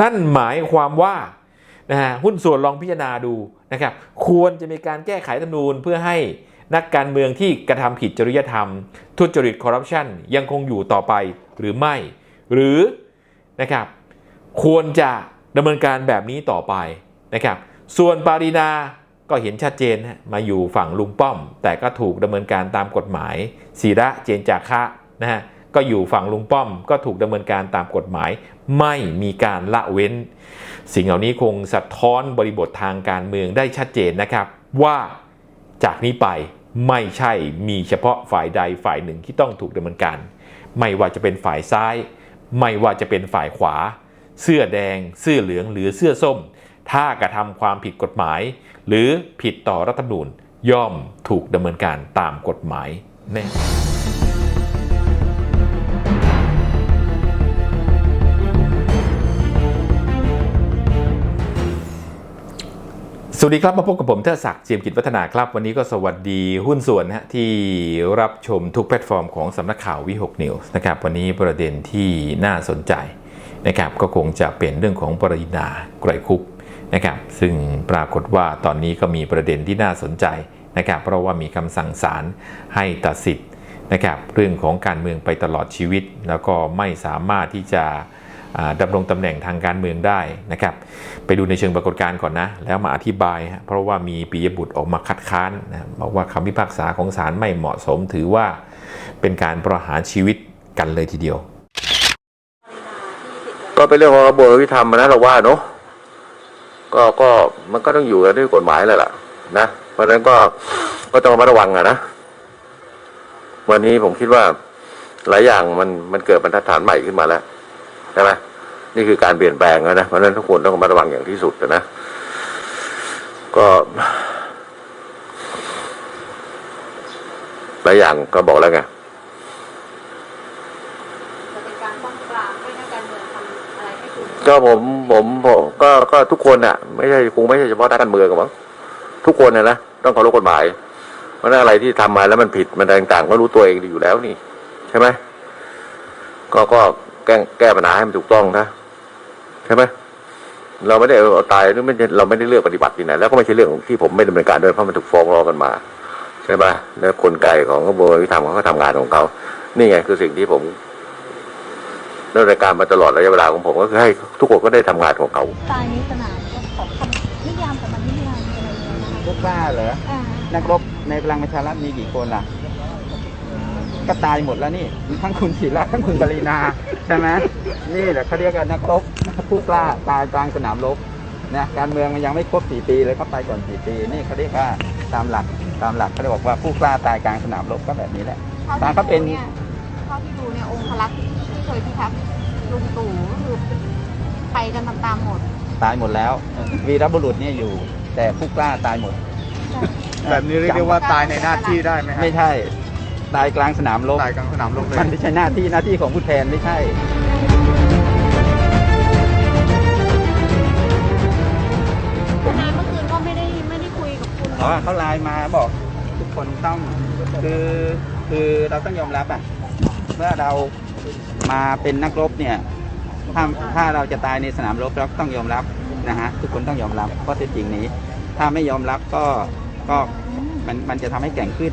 นั่นหมายความว่านะฮะหุ้นส่วนลองพิจารณาดูนะครับควรจะมีการแก้ไขธรรมนูญเพื่อให้นักการเมืองที่กระทำผิดจริยธรรม ทุจริตคอร์รัปชันยังคงอยู่ต่อไปหรือไม่ หรือนะครับควรจะดำเนินการแบบนี้ต่อไปนะครับส่วนปารีนาก็เห็นชัดเจนมาอยู่ฝั่งลุงป้อม แต่ก็ถูกดำเนินการตามกฎหมายศิระเจนจาคะนะฮะ ก็อยู่ฝั่งลุงป้อม ก็ถูกดำเนินการตามกฎหมาย ไม่มีการละเว้น สิ่งเหล่านี้คงสะท้อนบริบททางการเมืองได้ชัดเจนนะครับว่าจากนี้ไปไม่ใช่มีเฉพาะฝ่ายใดฝ่ายหนึ่งที่ต้องถูกดำเนินการ ไม่ว่าจะเป็นฝ่ายซ้าย ไม่ว่าจะเป็นฝ่ายขวา เสื้อแดง เสื้อเหลืองหรือเสื้อส้ม ถ้ากระทำความผิดกฎหมาย หรือผิดต่อรัฐธรรมนูญย่อมถูกดำเนินการตามกฎหมายแน่ สวัสดีครับ มาพบกับผมเทอศักดิ์เจียมกิจวัฒนาครับ วันนี้ก็สวัสดีหุ้นส่วนนะฮะที่รับชมทุกแพลตฟอร์มของสำนักข่าววิหกนิวส์นะครับวันนี้ประเด็นที่น่าสนใจนะครับก็คงจะเป็นเรื่องของปรินาไกรคุปนะครับซึ่งปรากฏว่าตอนนี้ก็มีประเด็นที่น่าสนใจนะครับเพราะว่ามีคำสั่งศาลให้ตัดสิทธิ์นะครับเรื่องของการเมืองไปตลอดชีวิต แล้วก็ไม่สามารถที่จะ ดำรงตำแหน่งทางการเมืองได้นะครับ ไปดูในเชิงปรากฏการณ์ก่อนนะ แล้วมาอธิบาย เพราะว่ามีปิยบุตรออกมาคัดค้านนะบอกว่าคำพิพากษาของศาลไม่เหมาะสมถือว่าเป็นการประหารชีวิตกันเลยทีเดียว ก็เป็นเรื่องของกระบวนการยุติธรรมนะเราว่าเนาะก็ก็มันก็ต้องอยู่กันด้วยกฎหมายแหละล่ะ นะเพราะฉะนั้นก็ก็ต้องระมัดระวังอะนะวันนี้ผมคิดว่าหลายอย่างมันมันเกิดบรรทัดฐานใหม่ขึ้นมาแล้ว ช่ไหมนี่คือการเปลี่ยนแปลงแล้วนะเพราะฉะนั้นทุกคนต้องระมัดระวังอย่างที่สุดนะ ก็หลายอย่างก็บอกแล้วไงจะเป็นการป้องปรามให้นักการเมืองทำอะไรให้ถูกก็ผมผมผมก็ก็ทุกคนอะ ไม่ใช่คงไม่ใช่เฉพาะนักการเมืองหรอกมั้งทุกคนนะนะต้องเคารพกฎหมายเพราะฉะนั้นอะไรที่ทำมาแล้วมันผิดมันต่างๆก็รู้ตัวเองดีอยู่แล้วนี่ ใช่ไหมก็ก็ แก้แก้ปัญหาให้มันถูกต้องนะใช่ไหมเราไม่ได้เอาตายหรือไม่ได้เราไม่ได้เลือกปฏิบัติที่ไหนแล้วก็ไม่ใช่เรื่องของที่ผมไม่ดำเนินการด้วยเพราะมันถูกฟ้องร้องกันมาใช่ไหมแล้วกลไกของกระบวนการยุติธรรมเขาก็ทำงานของเขา นี่ไงคือสิ่งที่ผมดำเนินการมาตลอดระยะเวลาของผมก็คือให้ทุกคนก็ได้ทำงานของเขาตายในสนามก็ขอคำนิยามกับมันนิยามอะไรอย่างเงี้ยนะคะพวกกล้าเหรออ่านักรบในพลังประชารัฐมีกี่คนล่ะ ก็ตายหมดแล้วนี่ ทั้งคุณศิระทั้งคุณปรินาใช่ไหมนี่แหละเขาเรียกกันนักรบผู้กล้าตายกลางสนามรบนะการเมืองมันยังไม่ครบสี่ปีเลยเขาไปก่อนสี่ปี นี่เขาเรียกว่าตามหลักตามหลักเขาจะบอกว่าผู้กล้าตายกลางสนามรบก็แบบนี้แหละเท่าตาที่ก็เป็นดูเนี่ยเท่าที่ดูเนี่ยองค์พลักษณ์ที่เคยพิทักษ์ลุงตู่ก็คือไปกันตามๆหมด ตายหมดแล้ว วีรบุรุษเนี่ยอยู่ แต่ผู้กล้าตายหมดแบบนี้เรียกได้ว่าตายในหน้าที่ได้ไหมฮะไม่ใช่ ตายกลางสนามรบตายกลางสนามรบเลยมันไม่ใช่หน้าที่หน้าที่ของผู้แทนไม่ใช่ทนายเมื่อคืนก็ไม่ได้ไม่ได้คุยกับคุณเพราะว่าเขาไลน์มาบอกทุกคนต้องคือคือเราต้องยอมรับอะเมื่อเรามาเป็นนักรบเนี่ยถ้าถ้าเราจะตายในสนามรบเราก็ต้องยอมรับนะฮะทุกคนต้องยอมรับข้อเท็จจริงนี้ ถ้าไม่ยอมรับก็ก็มันมันจะทำให้แกร่งขึ้น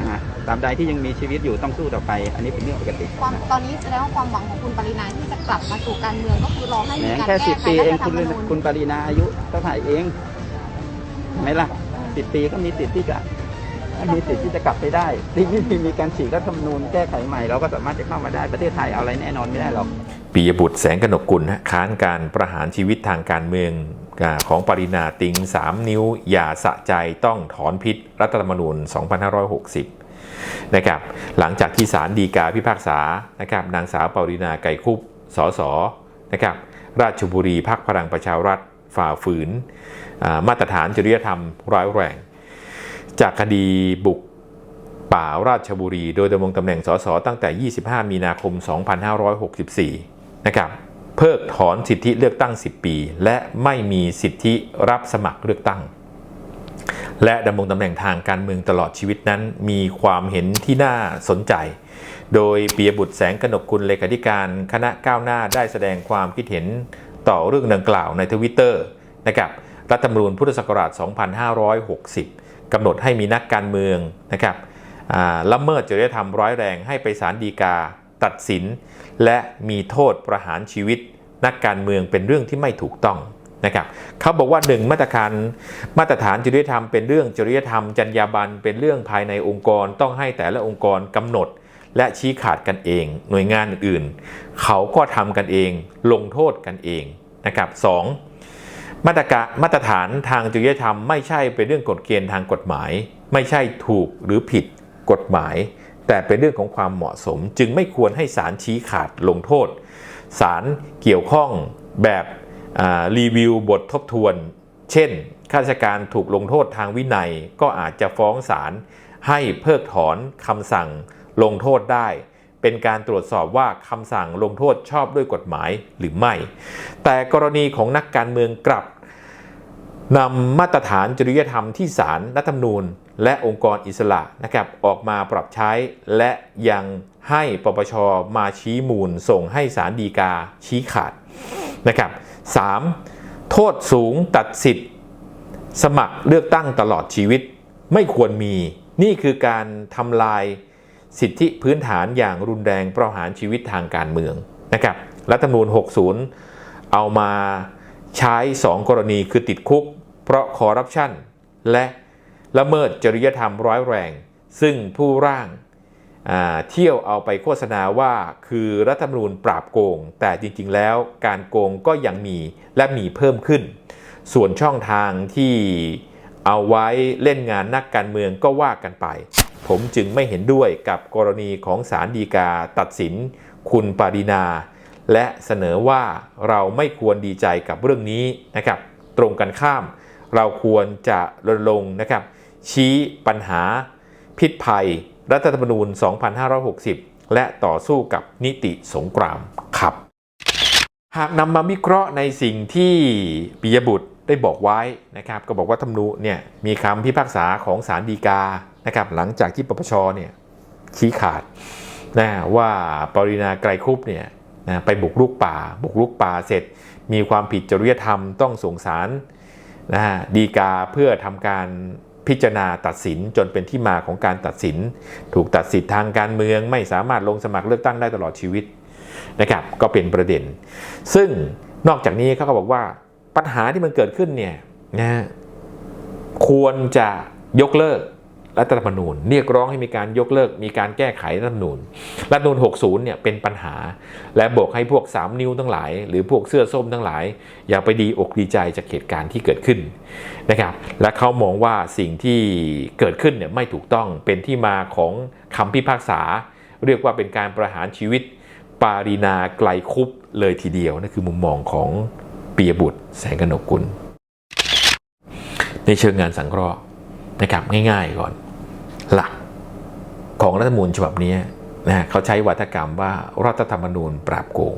นะฮะตราบใดที่ยังมีชีวิตอยู่ต้องสู้ต่อไป อันนี้เป็นเรื่องปกติความตอนนี้แสดงว่าความหวังของคุณปรินาที่จะกลับมาสู่การเมืองก็คือรอให้แหมมีการแค่แก้สิบไขปีรัเองฐธรคุรณมนูญคุณปรินาอายุเท่าไหร่เองเห็นไหมล่ะสิบปีก็มีสิทธิ์ที่จะมีสิทธิ์ที่จะกลับไปได้ที่ที่มีการฉีกรัฐธรรมนูญแก้ไขใหม่เราก็สามารถจะเข้ามาได้ประเทศไทยเอาอะไรแน่นอนไม่ได้หรอก ปิยบุตรแสงกนกกุลฮะค้านการประหารชีวิตทางการเมืองอ่า ของปรินาติง 3 นิ้ว อย่าสะใจต้องถอนพิษรัฐธรรมนูญ 2560 นะครับหลังจากที่ศาลฎีกาพิพากษานะครับนางสาวปรินาไก่คุบสสนะครับราชบุรีพักพลังประชารัฐฝ่าฝืน มาตรฐานจริยธรรมร้ายแรง จากคดีบุกป่าราชบุรี โดยดำรงตำแหน่งสสตั้งแต่ 25 มีนาคม 2564 นะครับ เพิกถอนสิทธิเลือกตั้ง 10 ปี และไม่มีสิทธิรับสมัครเลือกตั้ง และดำรงตำแหน่งทางการเมืองตลอดชีวิตนั้น มีความเห็นที่น่าสนใจ โดยปียบุตรแสงกนกกุลเลขาธิการคณะก้าวหน้าได้แสดงความคิดเห็นต่อเรื่องดังกล่าวในทวิตเตอร์นะครับรัฐธรรมนูญพุทธศักราช 2560 กำหนดให้มีนักการเมืองนะครับละเมิดจริยธรรมร้ายแรงให้ไปศาลฎีกา ตัดสิน และมีโทษประหารชีวิต นักการเมืองเป็นเรื่องที่ไม่ถูกต้องนะครับเขาบอกว่าหนึ่งมาตรการมาตรฐานจริยธรรมเป็นเรื่องจริยธรรมจรรยาบรรณเป็นเรื่องภายในองค์กรต้องให้แต่ละองค์กรกำหนด และชี้ขาดกันเอง หน่วยงานอื่นๆ เขาก็ทำกันเอง ลงโทษกันเองนะครับสองมาตรการมาตรฐานทางจริยธรรมไม่ใช่เป็นเรื่องกฎเกณฑ์ทางกฎหมาย ไม่ใช่ถูกหรือผิดกฎหมาย แต่เป็นเรื่องของความเหมาะสม จึงไม่ควรให้ศาลชี้ขาดลงโทษศาลเกี่ยวข้องแบบรีวิวบททบทวน เช่นข้าราชการถูกลงโทษทางวินัยก็อาจจะฟ้องศาลให้เพิกถอนคำสั่งลงโทษได้ เป็นการตรวจสอบว่าคำสั่งลงโทษชอบด้วยกฎหมายหรือไม่ แต่กรณีของนักการเมืองกลับ นำมาตรฐานจริยธรรมที่ศาลรัฐธรรมนูญ และองค์กรอิสระนะครับออกมาปรับใช้และยังให้ปปชมาชี้มูลส่งให้ศาลฎีกาชี้ขาดนะครับ 3. โทษสูงตัดสิทธิ์ สมัครเลือกตั้งตลอดชีวิตไม่ควรมีนี่คือการทำลายสิทธิพื้นฐานอย่างรุนแรงประหารชีวิตทางการเมืองนะครับรัฐธรรมนูญ 60 เอามาใช้ 2 กรณีคือติดคุก เพราะคอร์รัปชันและละเมิดจริยธรรมร้ายแรง ซึ่งผู้ร่างาเที่ยวเอาไปโฆษณาว่าคือรัฐธรรมนูญปราบโกง แต่จริงๆแล้วการโกงก็ยังมีและมีเพิ่มขึ้น ส่วนช่องทางที่เอาไว้เล่นงานนักการเมืองก็ว่ากันไป ผมจึงไม่เห็นด้วยกับกรณีของศาลฎีกาตัดสิน คุณปารินา และเสนอว่าเราไม่ควรดีใจกับเรื่องนี้นะครับ ตรงกันข้าม เราควรจะรณรงค์นะครับ ชี้ปัญหาพิษภัย รัฐธรรมนูญ 2560 และต่อสู้กับนิติสงครามครับ หากนำมาวิเคราะห์ในสิ่งที่ปิยบุตรได้บอกไว้นะครับก็บอกว่าธรรมนูญเนี่ยมีคำพิพากษาของศาลฎีกานะครับหลังจากที่ปปชเนี่ยชี้ขาดนะว่าปรินาไกรคุปเนี่ยนะไปบุกรุกป่า บุกรุกป่าเสร็จ มีความผิดจริยธรรมต้องส่งสาร นะฮะฎีกาเพื่อทำการพิจารณาตัดสินจนเป็นที่มาของการตัดสิน ถูกตัดสิทธิ์ทางการเมืองไม่สามารถลงสมัครเลือกตั้งได้ตลอดชีวิตนะครับก็เป็นประเด็น ซึ่งนอกจากนี้เขาก็บอกว่าปัญหาที่มันเกิดขึ้นเนี่ยนะฮะควรจะยกเลิก รัฐธรรมนูญเรียกร้องให้มีการยกเลิก มีการแก้ไขรัฐธรรมนูญรัฐธรรมนูญ60เนี่ยเป็นปัญหา และบอกให้พวก 3 นิ้วทั้งหลาย หรือพวกเสื้อส้มทั้งหลาย อย่าไปดีอกดีใจจากเหตุการณ์ที่เกิดขึ้นนะครับและเขามองว่าสิ่งที่เกิดขึ้นเนี่ยไม่ถูกต้องเป็นที่มาของคำพิพากษา เรียกว่าเป็นการประหารชีวิต ปารีนาไกลคุปเลยทีเดียวนั่นคือมุมมองของปียบุตร แสงกนกกุลในเชิงงานสังเคราะห์ นะครับง่าย ๆ ก่อน หลักของรัฐธรรมนูญฉบับนี้นะเขาใช้วัฒกรรมว่ารัฐธรรมนูญปราบโกง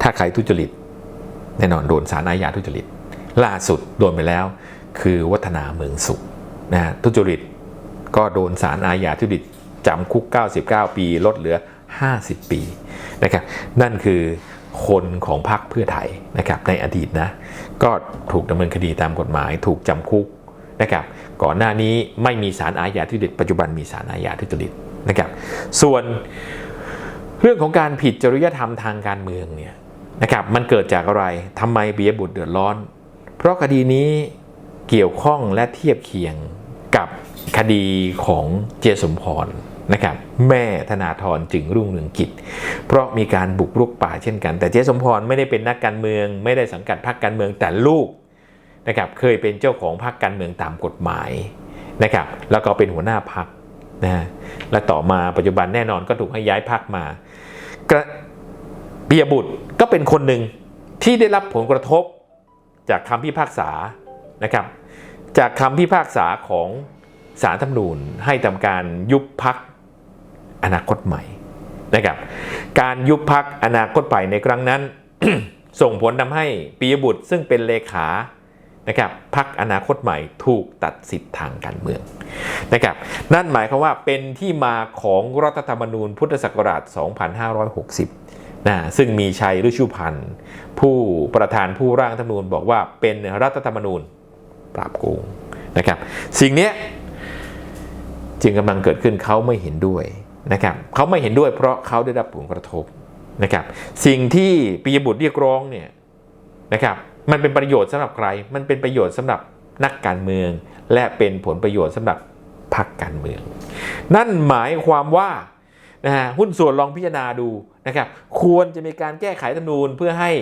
ถ้าใครทุจริต แน่นอนโดนสารอาญาทุจริต ล่าสุดโดนไปแล้ว คือวัฒนาเมืองสุขนะทุจริตก็โดนสารอาญาทุจริตจำคุก 99 ปี ลดเหลือ 50 ปีนะครับนั่นคือคนของพรรคเพื่อไทยนะครับในอดีตนะก็ถูกดำเนินคดีตามกฎหมายถูกจำคุกนะครับ ก่อนหน้านี้ไม่มีสารอาญาทุจริตปัจจุบันมีสารอาญาทุจริตนะครับ ส่วนเรื่องของการผิดจริยธรรมทางการเมืองเนี่ยนะครับมันเกิดจากอะไรทำไมปิยบุตรเดือดร้อน เพราะคดีนี้เกี่ยวข้องและเทียบเคียงกับคดีของเจสมพรนะครับแม่ธนาธรจึงรุ่งเรืองกิจ เพราะมีการบุกรุกป่าเช่นกัน แต่เจสมพรไม่ได้เป็นนักการเมือง ไม่ได้สังกัดพรรคการเมืองแต่ลูก นะครับเคยเป็นเจ้าของพรรคการเมืองตามกฎหมายนะครับแล้วก็เป็นหัวหน้าพรรคนะและต่อมาปัจจุบันแน่นอนก็ถูกให้ย้ายพรรคมากระปียบุตรก็เป็นคนหนึ่งที่ได้รับผลกระทบจากคำพิพากษานะครับจากคำพิพากษาของศาลธรรมนูญให้ทำการยุบพักอนาคตใหม่นะครับการยุบพักอนาคตใหม่ในครั้งนั้น ส่งผลทำให้ปียบุตรซึ่งเป็นเลขา นะครับพักอนาคตใหม่ถูกตัดสิทธิ์ทางการเมืองนะครับนั่นหมายความว่าเป็นที่มาของรัฐธรรมนูญพุทธศักราช 2560นะซึ่งมีชัยฤชุพันธ์ผู้ประธานผู้ร่างธรรมนูญบอกว่าเป็นรัฐธรรมนูญปราบโกงนะครับสิ่งนี้จึงกำลังเกิดขึ้นเขาไม่เห็นด้วยนะครับเขาไม่เห็นด้วยเพราะเขาได้รับผลกระทบนะครับสิ่งที่ปิยบุตรเรียกร้องเนี่ยนะครับ มันเป็นประโยชน์สำหรับใคร มันเป็นประโยชน์สำหรับนักการเมือง และเป็นผลประโยชน์สำหรับพรรคการเมือง นั่นหมายความว่านะฮะหุ้นส่วนลองพิจารณาดูนะครับ ควรจะมีการแก้ไขธรรมนูญเพื่อให้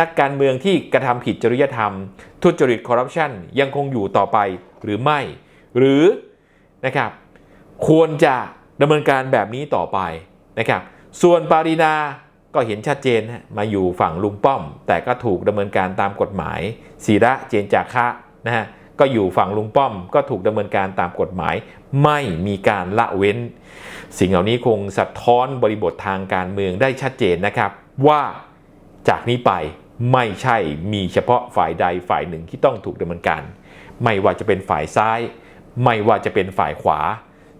นักการเมืองที่กระทำผิดจริยธรรม ทุจริตคอร์รัปชันยังคงอยู่ต่อไปหรือไม่ หรือนะครับควรจะดำเนินการแบบนี้ต่อไปนะครับ ส่วนปารีนา ก็เห็นชัดเจนฮะมาอยู่ฝั่งลุงป้อม แต่ก็ถูกดำเนินการตามกฎหมายศิระเจนจาคะนะฮะก็อยู่ฝั่งลุงป้อม ก็ถูกดำเนินการตามกฎหมาย ไม่มีการละเว้น สิ่งเหล่านี้คงสะท้อนบริบททางการเมืองได้ชัดเจนนะครับ ว่าจากนี้ไปไม่ใช่มีเฉพาะฝ่ายใดฝ่ายหนึ่งที่ต้องถูกดำเนินการ ไม่ว่าจะเป็นฝ่ายซ้าย ไม่ว่าจะเป็นฝ่ายขวา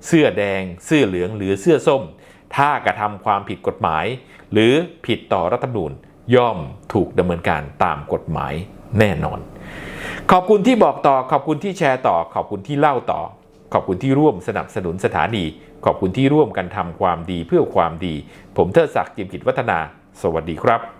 เสื้อแดง เสื้อเหลืองหรือเสื้อส้ม ถ้ากระทำความผิดกฎหมาย หรือผิดต่อรัฐธรรมนูญย่อมถูกดำเนินการตามกฎหมายแน่นอน ขอบคุณที่บอกต่อ ขอบคุณที่แชร์ต่อ ขอบคุณที่เล่าต่อ ขอบคุณที่ร่วมสนับสนุนสถานี ขอบคุณที่ร่วมกันทำความดีเพื่อความดี ผมเทิดศักดิ์จิมกิจวัฒนา สวัสดีครับ